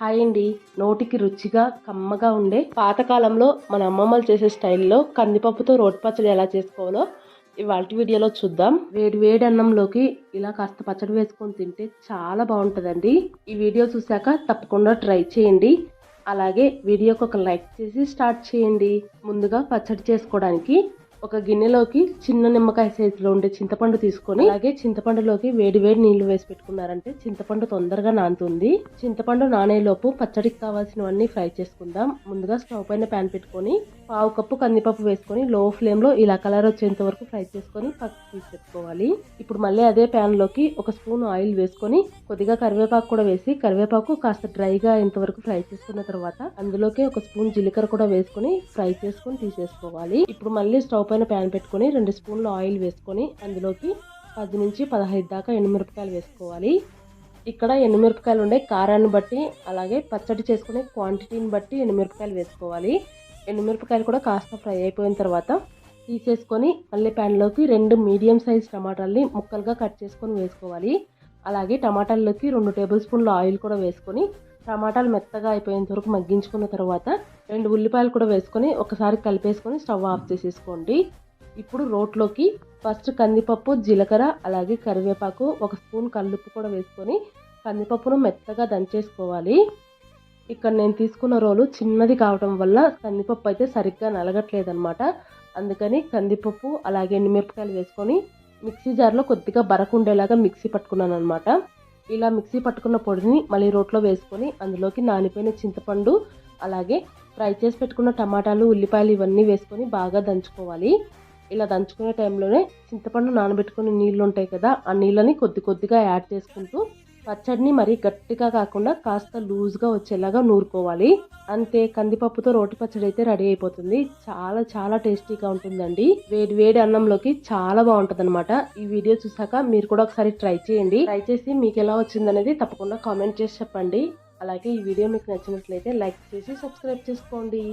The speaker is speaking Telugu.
హాయ్ అండి. నోటికి రుచిగా కమ్మగా ఉండే పాతకాలంలో మన అమ్మమ్మలు చేసే స్టైల్లో కందిపప్పుతో రోటి పచ్చడి ఎలా చేసుకోవాలో ఇవాళ వీడియోలో చూద్దాం. వేడి వేడి అన్నంలోకి ఇలా కాస్త పచ్చడి వేసుకొని తింటే చాలా బాగుంటుందండి. ఈ వీడియో చూశాక తప్పకుండా ట్రై చేయండి. అలాగే వీడియోకి ఒక లైక్ చేసి స్టార్ట్ చేయండి. ముందుగా పచ్చడి చేసుకోవడానికి ఒక గిన్నెలోకి చిన్న నిమ్మకాయ సైజులో ఉండే చింతపండు తీసుకొని అలాగే చింతపండులోకి వేడి వేడి నీళ్ళు వేసి పెట్టుకున్నారంటే చింతపండు తొందరగా నానుతుంది. చింతపండు నానేలోపు పచ్చడికి కావాల్సినవన్నీ ఫ్రై చేసుకుందాం. ముందుగా స్టవ్ పైన ప్యాన్ పెట్టుకొని పావు కప్పు కందిపప్పు వేసుకొని లో ఫ్లేమ్లో ఇలా కలర్ వచ్చేంత వరకు ఫ్రై చేసుకొని పక్కకు తీసి పెట్టుకోవాలి ఇప్పుడు మళ్ళీ అదే ప్యాన్లోకి ఒక స్పూన్ ఆయిల్ వేసుకొని కొద్దిగా కరివేపాకు కూడా వేసి కరివేపాకు కాస్త డ్రైగా ఇంతవరకు ఫ్రై చేసుకున్న తర్వాత అందులోకి ఒక స్పూన్ జీలకర్ర కూడా వేసుకొని ఫ్రై చేసుకొని తీసేసుకోవాలి. ఇప్పుడు మళ్ళీ స్టవ్ పైన ప్యాన్ పెట్టుకొని రెండు స్పూన్లు ఆయిల్ వేసుకొని అందులోకి పది నుంచి పదహైదు దాకా ఎండుమిరపకాయలు వేసుకోవాలి. ఇక్కడ ఎండుమిరపకాయలు ఉండే కారాన్ని బట్టి అలాగే పచ్చడి చేసుకునే క్వాంటిటీని బట్టి ఎండుమిరపకాయలు వేసుకోవాలి. ఎండుమిరపకాయలు కూడా కాస్త ఫ్రై అయిపోయిన తర్వాత తీసేసుకొని మళ్ళీ ప్యాన్లోకి రెండు మీడియం సైజ్ టమాటాలని ముక్కలుగా కట్ చేసుకొని వేసుకోవాలి. అలాగే టమాటాల్లోకి రెండు టేబుల్ స్పూన్ల ఆయిల్ కూడా వేసుకొని టమాటాలు మెత్తగా అయిపోయేంత వరకు మగ్గించుకున్న తర్వాత రెండు ఉల్లిపాయలు కూడా వేసుకొని ఒకసారి కలిపేసుకొని స్టవ్ ఆఫ్ చేసేసుకోండి. ఇప్పుడు రోట్లోకి ఫస్ట్ కందిపప్పు జీలకర్ర అలాగే కరివేపాకు ఒక స్పూన్ కల్లుప్పు కూడా వేసుకొని కందిపప్పును మెత్తగా దంచేసుకోవాలి. ఇక్కడ నేను తీసుకున్న రోలు చిన్నది కావటం వల్ల కందిపప్పు అయితే సరిగ్గా నలగట్లేదనమాట అందుకని కందిపప్పు అలాగే ఎండుమిరపకాయలు వేసుకొని మిక్సీ జార్లో కొద్దిగా బరకుండేలాగా మిక్సీ పట్టుకున్నాను అనమాట ఇలా మిక్సీ పట్టుకున్న పొడిని మళ్ళీ రోట్లో వేసుకొని అందులోకి నానిపోయిన చింతపండు అలాగే ఫ్రై చేసి పెట్టుకున్న టమాటాలు ఉల్లిపాయలు ఇవన్నీ వేసుకొని బాగా దంచుకోవాలి. ఇలా దంచుకునే టైంలోనే చింతపండు నానబెట్టుకునే నీళ్ళు ఉంటాయి కదా ఆ నీళ్ళని కొద్ది కొద్దిగా యాడ్ చేసుకుంటూ పచ్చడిని మరీ గట్టిగా కాకుండా కాస్త లూజ్గా వచ్చేలాగా నూరుకోవాలి. అంతే కందిపప్పుతో రోటి పచ్చడి అయితే రెడీ అయిపోతుంది. చాలా చాలా టేస్టీగా ఉంటుందండి. వేడి వేడి అన్నంలోకి చాలా బాగుంటుంది అనమాట ఈ వీడియో చూసాక మీరు కూడా ఒకసారి ట్రై చేయండి. ట్రై చేసి మీకు ఎలా వచ్చిందనేది తప్పకుండా కామెంట్ చేసి చెప్పండి. అలాగే ఈ వీడియో మీకు నచ్చినట్లయితే లైక్ చేసి సబ్స్క్రైబ్ చేసుకోండి.